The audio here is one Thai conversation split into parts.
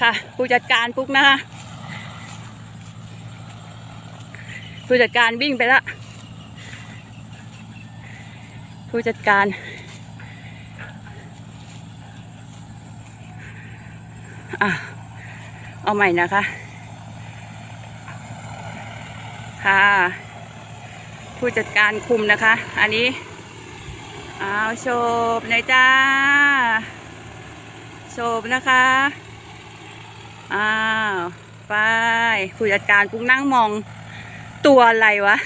ค่ะผู้จัดการปุ๊กนะคะผู้จัดการวิ่งไปละผู้จัดการอะเอาใหม่นะคะ ค่ะ ผู้จัดการคุมนะคะ อันนี้เอาโชบหน่อยจ้าโชบนะคะ อ้าวไปผู้จัดการปุ๊กนั่งมองตัวอะไรวะ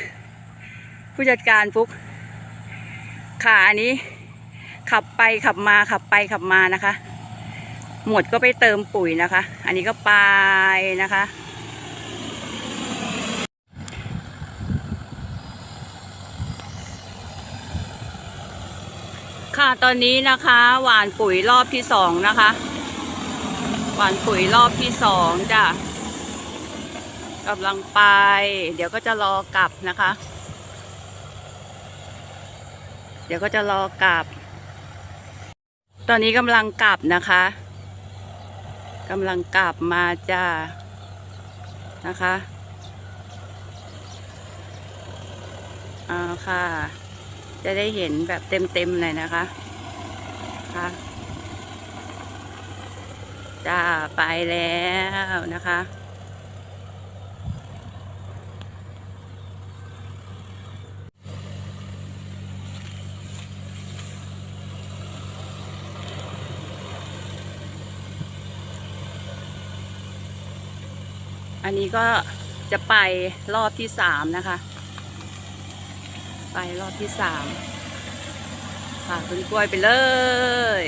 ผู้จัดการปุ๊กขาอันนี้ ขับไปขับมาขับไปขับมานะคะ หมดก็ไปเติมปุ๋ยนะคะ อันนี้ก็ไปนะคะค่ะตอนนี้นะคะ หวานปุ๋ยรอบที่สองนะคะ หวานปุ๋ยรอบที่สองจ้ะกำลังไป เดี๋ยวก็จะรอกลับนะคะ เดี๋ยวก็จะรอกลับ ตอนนี้กำลังกลับนะคะกำลังกลับมาจ้านะคะเอาค่ะ จะได้เห็นแบบเต็มๆเลยนะคะค่ะ จ้าไปแล้วนะคะ อันนี้ก็จะไปรอบที่สามนะคะ ไปรอบที่สามค่ะต้นกล้วยไปเลย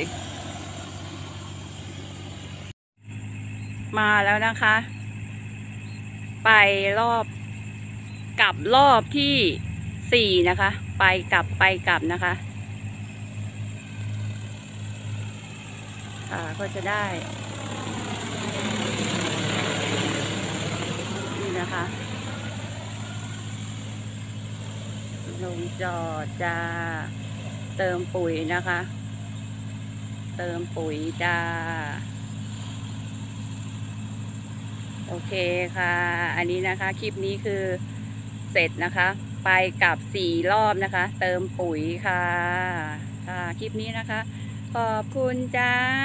มาแล้วนะคะ ไปรอบกลับรอบที่สี่นะคะ ไปกลับไปกลับนะคะค่ะก็จะได้นี่นะคะลงจอดจ้าเติมปุ๋ยนะคะ เติมปุ๋ยจ้า โอเคค่ะ อันนี้นะคะคลิปนี้คือเสร็จนะคะ ไปกับสี่รอบนะคะ เติมปุ๋ยค่ะ ค่ะคลิปนี้นะคะ ขอบคุณจ้า